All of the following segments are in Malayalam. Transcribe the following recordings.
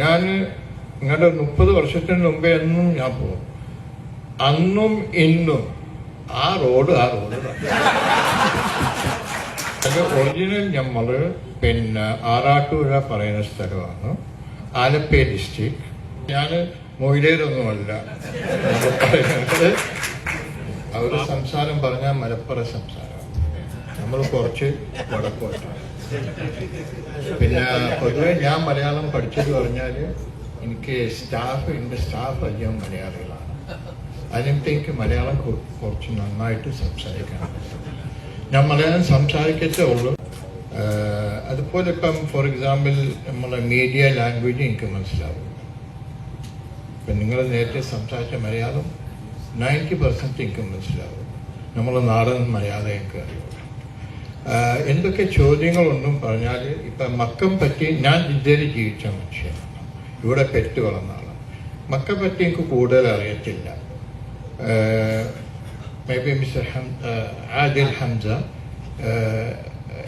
ഞാൻ നിങ്ങളുടെ മുപ്പത് വർഷത്തിന് മുമ്പേ എന്നും ഞാൻ പോകും അന്നും ഇന്നും. ആ റോഡ് ആ റോഡ്. അത് ഒറിജിനൽ നമ്മൾ പിന്നെ ആറാട്ടുപുഴ പറയുന്ന സ്ഥലമാണ്. ആലപ്പേ ഡിസ്ട്രിക്ട് ഞാൻ മൊയിലേരൊന്നുമല്ല അവർ സംസാരം പറഞ്ഞാൽ മലപ്പുറം സംസാരം. നമ്മൾ കുറച്ച് വടക്കോട്ടാണ് പിന്നെ പൊതുവെ ഞാൻ മലയാളം പഠിച്ചത് പറഞ്ഞാൽ എനിക്ക് സ്റ്റാഫ് എന്റെ സ്റ്റാഫ് അധികം മലയാളികളാണ്. അതിനത്തേക്ക് മലയാളം കുറച്ച് നന്നായിട്ട് സംസാരിക്കാൻ ഞാൻ മലയാളം സംസാരിക്കത്തേ ഉള്ളൂ. അതുപോലെ ഇപ്പം ഫോർ എക്സാമ്പിൾ നമ്മളെ മീഡിയ ലാംഗ്വേജ് എനിക്ക് മനസ്സിലാവും. ഇപ്പം നിങ്ങൾ നേരത്തെ സംസാരിച്ച മലയാളം നയന്റി പെർസെന്റ് എനിക്ക് മനസ്സിലാവും. നമ്മളെ നാടൻ മലയാളം എനിക്ക് അറിയാം. എന്തൊക്കെ ചോദ്യങ്ങളൊന്നും പറഞ്ഞാൽ ഇപ്പം മക്കം പറ്റി ഞാൻ ജിദ്ദയിൽ ജീവിച്ച മനുഷ്യനാണ് ഇവിടെ പെറ്റ് വളർന്ന ആളാണ് മക്കം പറ്റി എനിക്ക് കൂടുതൽ അറിയത്തില്ല. Maybe mister Adil Hamza.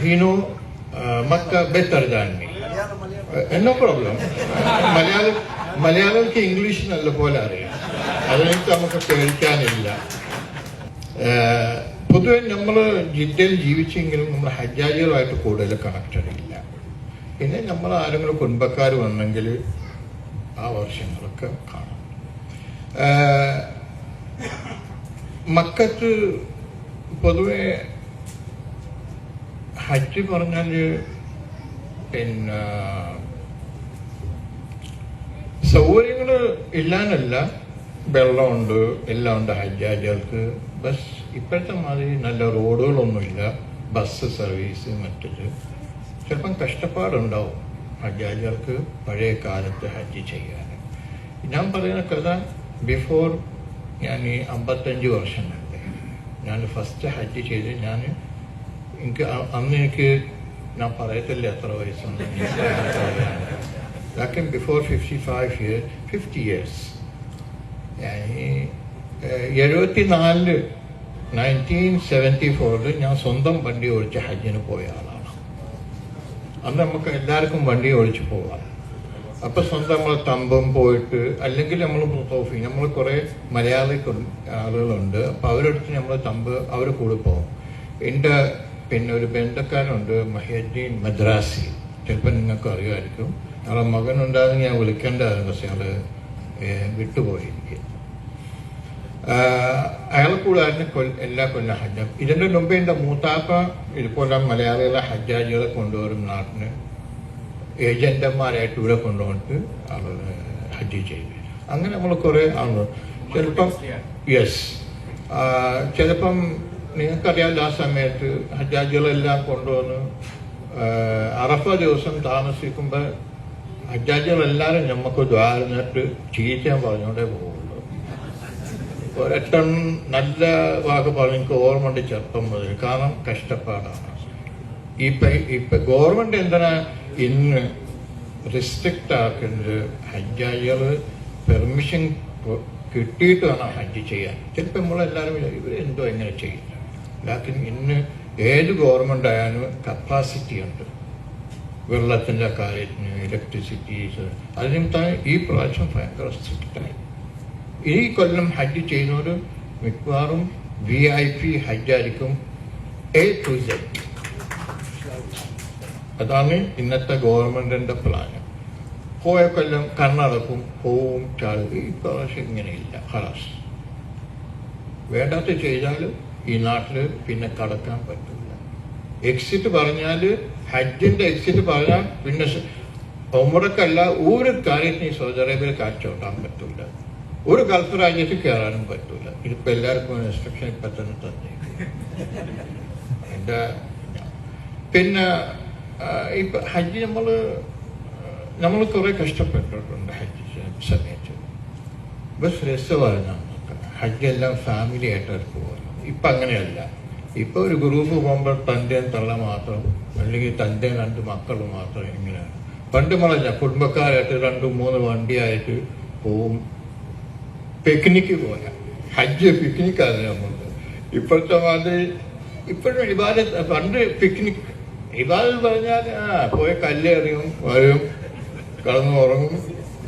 He know much better than me. എന്നോ പ്രോബ്ലം. മലയാളം മലയാളികൾക്ക് ഇംഗ്ലീഷ് നല്ല പോലെ അറിയാം. അതിനകത്ത് നമുക്ക് പേടിക്കാനില്ല. ഏഹ് പൊതുവെ നമ്മൾ ജിദ്ദയിൽ ജീവിച്ചെങ്കിലും നമ്മൾ ഹജ്ജാജികളായിട്ട് കൂടുതൽ കണക്റ്റഡ് ഇല്ല പിന്നെ നമ്മൾ ആരെങ്കിലും കുടുംബക്കാർ വന്നെങ്കിൽ ആ വർഷങ്ങളൊക്കെ കാണും. മക്കത്ത് പൊതുവെ ഹജ്ജ് പറഞ്ഞാൽ പിന്നെ സൗകര്യങ്ങൾ ഇല്ലാനല്ല. വെള്ളമുണ്ട് എല്ലാം ഉണ്ട് ഹജ്ജാജികൾക്ക്. ബസ് ഇപ്പോഴത്തെ മാതിരി നല്ല റോഡുകളൊന്നുമില്ല. ബസ് സർവീസ് മറ്റത് ചിലപ്പം കഷ്ടപ്പാടുണ്ടാവും ഹജ്ജാജികൾക്ക് പഴയ കാലത്ത് ഹജ്ജ് ചെയ്യാൻ. ഞാൻ പറയുന്ന കഥ ബിഫോർ ഞാൻ ഈ അമ്പത്തഞ്ച് വർഷം മുമ്പേ. ഞാൻ ഫസ്റ്റ് ഹജ്ജ് ചെയ്ത് ഞാൻ എനിക്ക് അന്ന് എനിക്ക് ഞാൻ പറയത്തില്ല എത്ര ലാക്കിൻ before fifty five year fifty years ഞാൻ എഴുപത്തിനാലിൽ നയന്റീൻ സെവന്റി ഫോറിൽ ഞാൻ സ്വന്തം വണ്ടി ഓടിച്ച് ഹജ്ജിന് പോയ ആളാണ്. അന്ന് നമുക്ക് എല്ലാവർക്കും വണ്ടി ഓടിച്ച് പോവാം. അപ്പം സ്വന്തം നമ്മൾ തമ്പം പോയിട്ട് അല്ലെങ്കിൽ നമ്മൾ സോഫി നമ്മൾ കുറേ മലയാളി ആളുകളുണ്ട്. അപ്പോൾ അവരടുത്ത് നമ്മൾ തമ്പ് അവർ കൂടെ പോകും എന്റെ പിന്നെ ഒരു ബന്ധക്കാരുണ്ട് മഹിയുദ്ദീൻ മദ്രാസി. ചിലപ്പോൾ നിങ്ങൾക്ക് അറിയുമായിരിക്കും. അവളെ മകനുണ്ടായിരുന്നു ഞാൻ വിളിക്കേണ്ടതായിരുന്നു പക്ഷേ അയാൾ വിട്ടുപോയി എനിക്ക്. അയാളെ കൂടായിരുന്നു എല്ലാ കൊല്ലം ഹജ്ജ്. ഇതിന്റെ മുമ്പ് എന്റെ മൂത്താപ്പ ഇതുപോലെ മലയാളികളെ ഹജ്ജാജികളെ കൊണ്ടുവരും നാട്ടിന് ഏജന്റന്മാരായിട്ട് ഇവിടെ കൊണ്ടുവന്നിട്ട് ആളുകൾ ഹജ്ജ് ചെയ്തു. അങ്ങനെ നമ്മൾ കുറേ ആളുകൾ ചിലപ്പം യെസ് ചിലപ്പം നിങ്ങൾക്കറിയാമല്ലോ ആ സമയത്ത് ഹജ്ജാജികളെല്ലാം കൊണ്ടുവന്ന് അറഫ ദിവസം താമസിക്കുമ്പോൾ ഹജ്ജാജികളെല്ലാവരും നമുക്ക് ദ്വാരന്നിട്ട് ചീറ്റാൻ പറഞ്ഞുകൊണ്ടേ പോകുള്ളൂ ഒരൊറ്റം നല്ല വാക്ക് പറഞ്ഞു എനിക്ക് ഓർമ്മയുണ്ട് ചെറുപ്പം മുതൽ. കാരണം കഷ്ടപ്പാടാണ്. ഇപ്പൊ ഇപ്പൊ ഗവൺമെന്റ് എന്തിനാ ഇന്ന് റിസ്ട്രിക്റ്റ് ആക്കുന്നത് ഹജ്ജാജികൾ പെർമിഷൻ കിട്ടിയിട്ട് വേണം ഹജ്ജ് ചെയ്യാൻ. ചിലപ്പോൾ നമ്മളെല്ലാവരും എന്തോ എങ്ങനെ ചെയ്യില്ല ലാക്കിൻ ഇന്ന് ഏത് ഗവൺമെന്റ് ആയാലും കപ്പാസിറ്റി ഉണ്ട്. വെള്ളത്തിന്റെ കാര്യത്തിന് ഇലക്ട്രിസിറ്റീസ് അതിനും ഈ പ്രാവശ്യം ഭയങ്കര സ്ട്രിക്റ്റായി ഈ കൊല്ലം ഹജ്ജ് ചെയ്യുന്നവർ മിക്കവാറും വി ഐ പി ഹജ്ജായിരിക്കും എ ടു അതാണ് ഇന്നത്തെ ഗവൺമെന്റിന്റെ പ്ലാൻ പോയ കൊല്ലം കണ്ണടക്കും പോവും ചാടുക ഈ പ്രാവശ്യം ഇങ്ങനെയില്ല. ഹറാസ് വേണ്ടാത്ത ചെയ്താൽ ഈ നാട്ടിൽ പിന്നെ കടക്കാൻ പറ്റില്ല എക്സിറ്റ് പറഞ്ഞാൽ ഹജ്ജിന്റെ എക്സിറ്റ് പറഞ്ഞാൽ പിന്നെ ഒമ്പടക്കല്ല ഒരു കാര്യത്തിന് സൗദി അറേബ്യയിൽ കാഴ്ചവെക്കാൻ പറ്റില്ല ഒരു ഗൾഫ് രാജ്യത്ത് കയറാനും പറ്റൂല. ഇതിപ്പോ എല്ലാവർക്കും ഇൻസ്ട്രക്ഷൻ ഇപ്പൊ തന്നെ തന്നെ എന്റെ പിന്നെ ഇപ്പൊ ഹജ്ജ് നമ്മൾ നമ്മൾ കുറെ കഷ്ടപ്പെട്ടിട്ടുണ്ട് ഹജ്ജ് സമയത്ത്. ബസ് രസമാണ് നമുക്ക് ഹജ്ജ് എല്ലാം ഫാമിലി ആയിട്ട് പോകുന്നു ഇപ്പൊ അങ്ങനെയല്ല. ഇപ്പൊ ഒരു ഗ്രൂപ്പ് പോകുമ്പോൾ തന്റെ തള്ള മാത്രം അല്ലെങ്കിൽ തന്റെ രണ്ട് മക്കൾ മാത്രം ഇങ്ങനെയാണ്. പണ്ട് നമ്മളല്ല കുടുംബക്കാരായിട്ട് രണ്ടും മൂന്ന് വണ്ടിയായിട്ട് പോവും. പിക്നിക്ക് പോലെ. ഹജ്ജ് പിക്നിക്ക് പിക്നിക്കാണ് നമുക്ക് ഇപ്പോഴത്തെ മാതിരി ഇപ്പോഴും ഇബാദത്ത് പണ്ട് പിക്നിക് ഇബാദത്ത് പറഞ്ഞാൽ ആ പോയ കല്ലെറിയും വരും കിടന്നു ഉറങ്ങും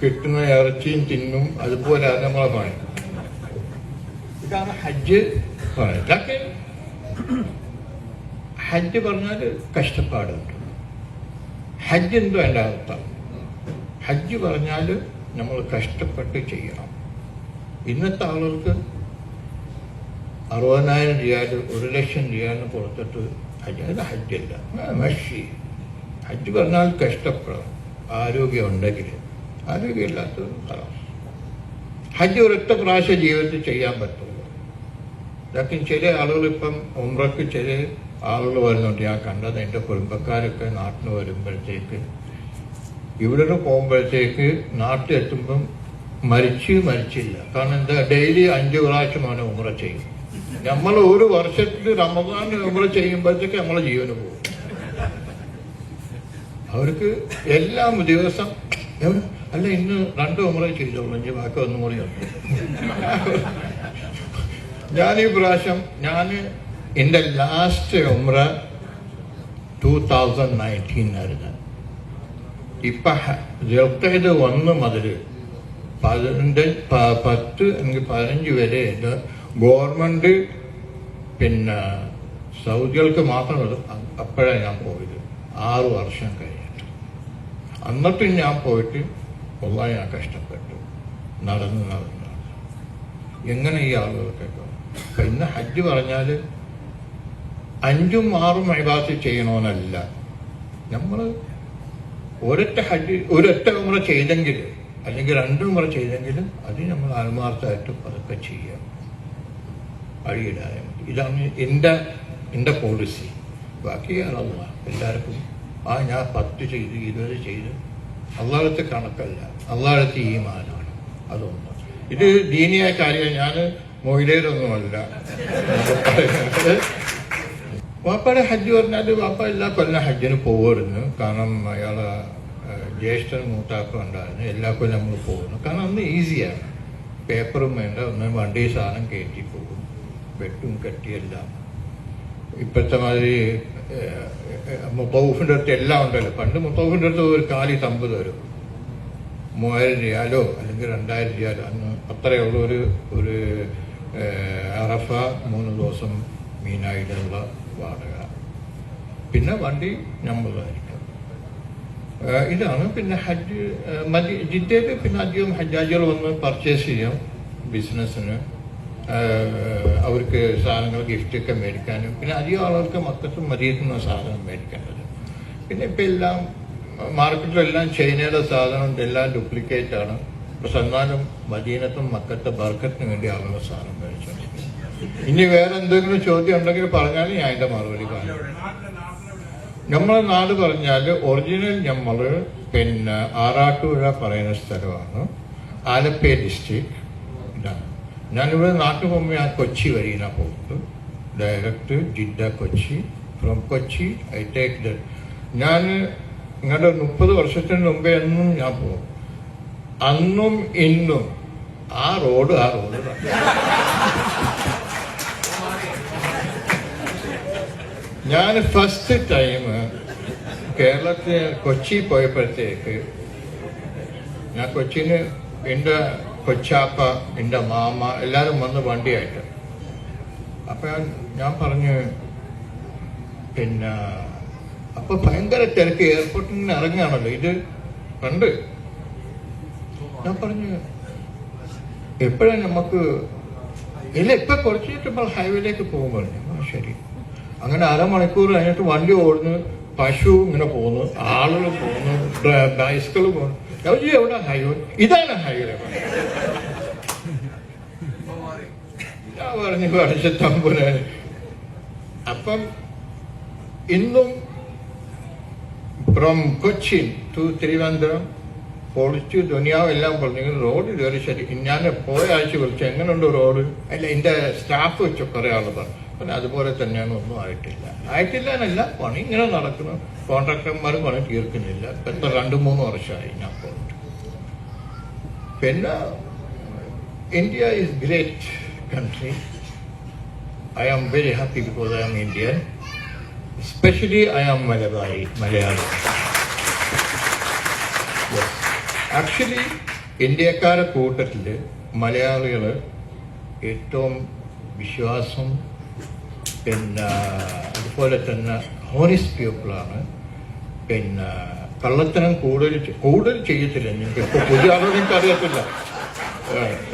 കിട്ടുന്ന ഇറച്ചിയും തിന്നും അതുപോലെ അത് നമ്മളെ പണി. ഇതാണ് ഹജ്ജ് പറയുന്നത് ഇതൊക്കെ ഹജ്ജ് പറഞ്ഞാൽ കഷ്ടപ്പാടുണ്ട്. ഹജ്ജ് എന്തോ എന്റെ അർത്ഥം? ഹജ്ജ് പറഞ്ഞാൽ നമ്മൾ കഷ്ടപ്പെട്ട് ചെയ്യണം. ഇന്നത്തെ ആളുകൾക്ക് അറുപതിനായിരം റിയാൽ ഒരു ലക്ഷം റിയാലിന് പുറത്തിട്ട് ഹജ്ജ്. ഹജ്ജല്ല. മഷി. ഹജ്ജ് പറഞ്ഞാൽ കഷ്ടപ്പെടും ആരോഗ്യം ഉണ്ടെങ്കിൽ ആരോഗ്യമില്ലാത്തത് കളാം. ഹജ്ജ് ഒരൊറ്റ പ്രാവശ്യം ജീവിതത്തിൽ ചെയ്യാൻ പറ്റുള്ളൂ. ഇതൊക്കെ ചില ആളുകൾ ഇപ്പം ഉമ്രക്ക് ചില ആളുകൾ വരുന്നുണ്ട്. ഞാൻ കണ്ടത് എന്റെ കുടുംബക്കാരൊക്കെ നാട്ടിൽ വരുമ്പോഴത്തേക്ക്. ഇവിടെ പോകുമ്പോഴത്തേക്ക് നാട്ടിൽ എത്തുമ്പം മരിച്ച് മരിച്ചില്ല. കാരണം എന്താ ഡെയിലി അഞ്ച് പ്രാവശ്യം അവനെ ഉമ്ര ചെയ്യും. നമ്മൾ ഒരു വർഷത്തിൽ റമദാൻ ഉമ്ര ചെയ്യുമ്പോഴത്തേക്ക് നമ്മളെ ജീവന് പോകും. അവർക്ക് എല്ലാ ദിവസം അല്ല ഇന്ന് രണ്ട് ഉമ്ര ചെയ്തോളൂ ഇനി ബാക്കി ഒന്നും കൂടി ഞാൻ ഈ പ്രാവശ്യം ഞാൻ എന്റെ ലാസ്റ്റ് ഉമ്ര ടൂ തൗസൻഡ് നയന്റീൻ ആയിരുന്നു. ഇപ്പൊ ജൽക്കൈത് വന്ന് മുതൽ പതിനഞ്ച് പത്ത് അല്ലെങ്കിൽ പതിനഞ്ച് വരെ ഗവൺമെന്റ് പിന്നെ സൗദികൾക്ക് മാത്രമല്ല അപ്പോഴാണ് ഞാൻ പോയത്. ആറ് വർഷം കഴിഞ്ഞിട്ട്. എന്നിട്ടും ഞാൻ പോയിട്ട് ഒന്നായി ഞാൻ കഷ്ടപ്പെട്ടു. നടന്ന് നടന്ന്. എങ്ങനെ ഈ ആളുകൾക്കൊക്കെ അപ്പൊ ഇന്ന് ഹജ്ജ് പറഞ്ഞാൽ അഞ്ചും ആറും അഴിബാത്ത് ചെയ്യണമെന്നല്ല നമ്മൾ ഒരൊറ്റ ഹജ്ജ് ഒരൊറ്റ ഉമ്ര ചെയ്തെങ്കിൽ അല്ലെങ്കിൽ രണ്ടും കൂടെ ചെയ്തെങ്കിലും അത് നമ്മൾ ആത്മാർത്ഥമായിട്ട് പതുക്കെ ചെയ്യാം. അഴിയിടാതെ ഇതാണ് എന്റെ എന്റെ പോളിസി ബാക്കി അല്ല എല്ലാവർക്കും ആ ഞാൻ പത്ത് ചെയ്ത് ഇരുപത് ചെയ്ത്. അള്ളാഹത്തെ കണക്കല്ല. അള്ളാഹത്തെ മാനാണ് അതൊന്ന്. ഇത് ദീനിയായ കാര്യം ഞാൻ മൊയിലേതൊന്നുമല്ല വാപ്പയുടെ ഹജ്ജ് പറഞ്ഞാൽ വാപ്പ എല്ലാ കൊല്ലം ഹജ്ജിന് പോകുമായിരുന്നു കാരണം അയാളെ ഏഹ്, മൂത്താക്കും ഉണ്ടായിരുന്നു. എല്ലാ കൊല്ലം നമ്മൾ പോകുന്നു. കാരണം അന്ന് ഈസിയാണ് പേപ്പറും വേണ്ട. ഒന്ന് വണ്ടി സാധനം കയറ്റി പോകും. വെട്ടും കെട്ടിയെല്ലാം ഇപ്പോഴത്തെ മാതിരി മുത്തൗഫിന്റെ അടുത്ത് എല്ലാം ഉണ്ടല്ലോ. പണ്ട് മുത്തൗഫിന്റെ അടുത്ത് ഒരു കാലി തമ്പ് തരും മൂവായിരം റിയാലോ അല്ലെങ്കിൽ രണ്ടായിരം റിയാലോ. അന്ന് ഉള്ളൂ. ഒരു ഒരു അറഫ മൂന്ന് ദിവസം മീനായിട്ടുള്ള വാടക. പിന്നെ വണ്ടി നമ്മളായിരിക്കും ഏഹ്, ഇതാണ്. പിന്നെ ഹജ്ജ് മതി ജിദ്ദയിൽ പിന്നെ അധികം ഹജ്ജാജികൾ വന്ന് പർച്ചേസ് ചെയ്യാം ബിസിനസ്സിന് അവർക്ക് സാധനങ്ങൾ ഗിഫ്റ്റൊക്കെ മേടിക്കാനും. പിന്നെ അധികം ആളുകൾക്ക് മക്കത്തും മതിയെത്തുന്ന സാധനം മേടിക്കേണ്ടത്. പിന്നെ ഇപ്പം എല്ലാം മാർക്കറ്റിലെല്ലാം ചൈനയുടെ സാധനം എല്ലാം ഡ്യൂപ്ലിക്കേറ്റ് ആണ്. പക്ഷെ മദീനത്തും മക്കത്തെ ബർക്കറ്റിന് വേണ്ടി ആളുകൾ സാധനം മേടിച്ചോണ്ടിരിക്കും ഇനി വേറെ എന്തെങ്കിലും ചോദ്യം ഉണ്ടെങ്കിൽ പറഞ്ഞാൽ ഞാൻ അതിന്റെ മറുപടി പറയാം. നമ്മളെ നാട് പറഞ്ഞാൽ ഒറിജിനൽ നമ്മൾ പിന്നെ ആറാട്ടുപുഴ പറയുന്ന സ്ഥലമാണ്. ആലപ്പുഴ ഡിസ്ട്രിക്ട് ഇതാണ്. ഞാനിവിടെ നാട്ടിൽ പോകുമ്പോൾ ഞാൻ കൊച്ചി വഴിയാണ് പോകുന്നത്. Direct Jeddah Kochi. From Kochi I take the ഞാൻ ഇങ്ങോട്ട് മുപ്പത് വർഷത്തിന് മുമ്പേ എന്നും ഞാൻ പോകും. അന്നും ഇന്നും ആ റോഡ് ആ റോഡ് ഞാൻ ഫസ്റ്റ് ടൈം കേരളത്തിൽ കൊച്ചി പോയപ്പോഴത്തേക്ക് ഞാൻ കൊച്ചിന് എന്റെ കൊച്ചാപ്പ എന്റെ മാമ എല്ലാവരും വന്ന് വണ്ടിയായിട്ട്. അപ്പൊ ഞാൻ- പറഞ്ഞു പിന്നെ അപ്പൊ ഭയങ്കര തിരക്ക്. എയർപോർട്ടിൽ നിന്ന് ഇറങ്ങുകയാണല്ലോ. ഇത് കണ്ട്? ഞാൻ പറഞ്ഞു എപ്പോഴാണ് നമുക്ക് ഇല്ല ഇപ്പൊ കുറച്ച് നമ്മൾ ഹൈവേയിലേക്ക് പോകുമ്പോൾ ശരി. അങ്ങനെ അരമണിക്കൂർ കഴിഞ്ഞിട്ട് വണ്ടി ഓടുന്നു. പശു ഇങ്ങനെ പോകുന്നു ആളുകൾ പോകുന്നു ബൈസിക്കിൾ പോകുന്നു. ഈ എവിടെ ഹൈവേ? ഇതാണ് ഹൈവേ. പറഞ്ഞു പഠിച്ച തമ്പുരാൻ അപ്പം ഇന്നും ഫ്രം കൊച്ചിൻ ടു തിരുവനന്തപുരം പൊളിച്ചു ദുനിയാവും എല്ലാം പൊളിച്ചു റോഡ് കയറി ശരി. ഞാൻ പോയ ആഴ്ച വിളിച്ചു എങ്ങനെയുണ്ട് റോഡ് അല്ല എന്റെ സ്റ്റാഫ് വെച്ച് കുറെ ആൾ പറഞ്ഞു പിന്നെ അതുപോലെ തന്നെയാണ് ഒന്നും ആയിട്ടില്ല. ആയിട്ടില്ല എന്നല്ല പണി ഇങ്ങനെ നടക്കുന്നു. കോൺട്രാക്ടർമാർ പണി തീർക്കുന്നില്ല. ഇപ്പം രണ്ട് മൂന്ന് വർഷമായി ഞാൻ പോയിട്ട്. പിന്നെ India is great country I am very happy because I am Indian especially I am Malabari Malayali. Actually ഇന്ത്യക്കാരെ കൂട്ടത്തിൽ മലയാളികൾ ഏറ്റവും വിശ്വാസം പിന്നെ അതുപോലെ തന്നെ ഹോണിസ് പീപ്പിളാണ് പിന്നെ കള്ളത്തനം കൂടുതൽ കൂടുതൽ ചെയ്യത്തില്ല നിങ്ങൾക്ക് ഇപ്പോൾ പുതിയ ആളോ എനിക്ക് അറിയത്തില്ല.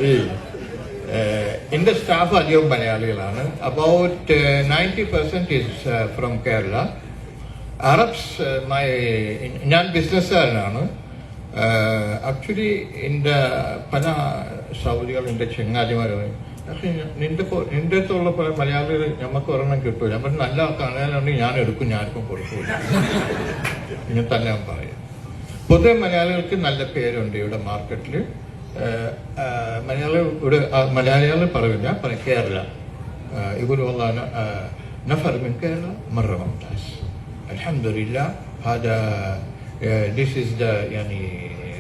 ഈ എന്റെ സ്റ്റാഫ് അധികം മലയാളികളാണ്. About ninety percent is from Kerala Arabs my ഞാൻ ബിസിനസ്സുകാരനാണ് ആക്ച്വലി എന്റെ പല സൗദികൾ എന്റെ ചെങ്ങാതിമാരും പക്ഷേ നിന്റെ പോ- നിന്റെ അടുത്തുള്ള പല മലയാളികൾ നമുക്ക് ഒരെണ്ണം കിട്ടൂല ഞാൻ പറഞ്ഞു നല്ല കാണാനുണ്ടെങ്കിൽ ഞാൻ എടുക്കും ഞാനിപ്പം കൊടുക്കൂല ഇങ്ങനെ തന്നെ ഞാൻ പറയും പൊതുവെ മലയാളികൾക്ക് നല്ല പേരുണ്ട് ഇവിടെ മാർക്കറ്റിൽ മലയാളി ഇവിടെ ആ, മലയാളികൾ പറയില്ല പറയും Kerala يقول والله أنا آه، نفر من كيرلا مرة ممتاز الحمد لله هذا آه، this is the يعني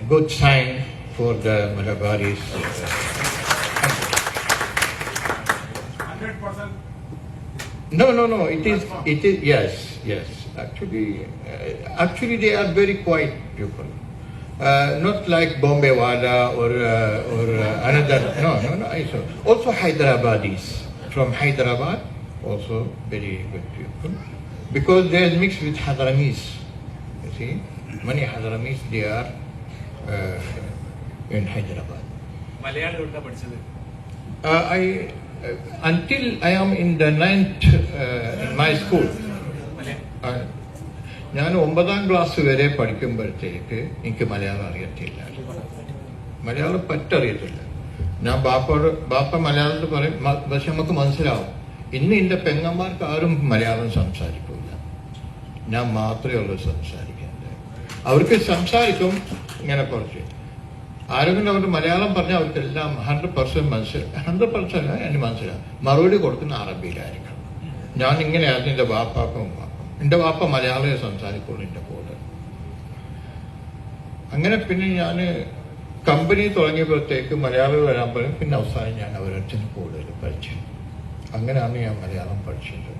good sign for the Malabaris No, no, no. It is. It is. Yes, yes. Actually, uh, actually, they are very quiet people. Uh, not like Bombay Wada or uh, or uh, another. No, no, no. Also, also Hyderabadis from Hyderabad, also very good people, because they are mixed with Hadramis. You see, many Hadramis they are uh, in Hyderabad. Malayalam uh, I. until I am in the ninth uh, in my school. Malayalam. ഞാൻ ഒമ്പതാം ക്ലാസ് വരെ പഠിക്കുമ്പോഴത്തേക്ക് എനിക്ക് മലയാളം അറിയത്തില്ല. മലയാളം പറ്ററിയത്തില്ല. ഞാൻ ബാപ്പയോട് ബാപ്പ മലയാളത്തിൽ പറയും പക്ഷെ നമുക്ക് മനസ്സിലാവും. ഇന്ന് എന്റെ പെങ്ങന്മാർക്ക് ആരും മലയാളം സംസാരിക്കില്ല ഞാൻ മാത്രമേ ഉള്ളൂ സംസാരിക്കേണ്ടത്. അവർക്ക് സംസാരിക്കും ഇങ്ങനെ കുറച്ച്. ആരെങ്കിലും അവർ മലയാളം പറഞ്ഞാൽ അവർക്കെല്ലാം ഹൺഡ്രഡ് പെർസെന്റ് മനസ്സിലാവും ഹൺഡ്രഡ് പെർസെന്റ് അല്ല എനിക്ക് മനസ്സിലാവും മറുപടി കൊടുക്കുന്ന അറബിയിലായിരിക്കണം ഞാൻ ഇങ്ങനെയായിരുന്നു എന്റെ വാപ്പാക്കും ഉമ്മാക്കും. എന്റെ വാപ്പ മലയാളമേ സംസാരിക്കുള്ളൂ എന്റെ കൂടെ. അങ്ങനെ പിന്നെ ഞാൻ കമ്പനി തുടങ്ങിയപ്പോഴത്തേക്ക് മലയാളികൾ വരാൻ പറയും. പിന്നെ അവസാനം ഞാൻ അവരടുത്തിന് കൂടുതൽ പഠിച്ചു അങ്ങനെയാണ് ഞാൻ മലയാളം പഠിച്ചത്.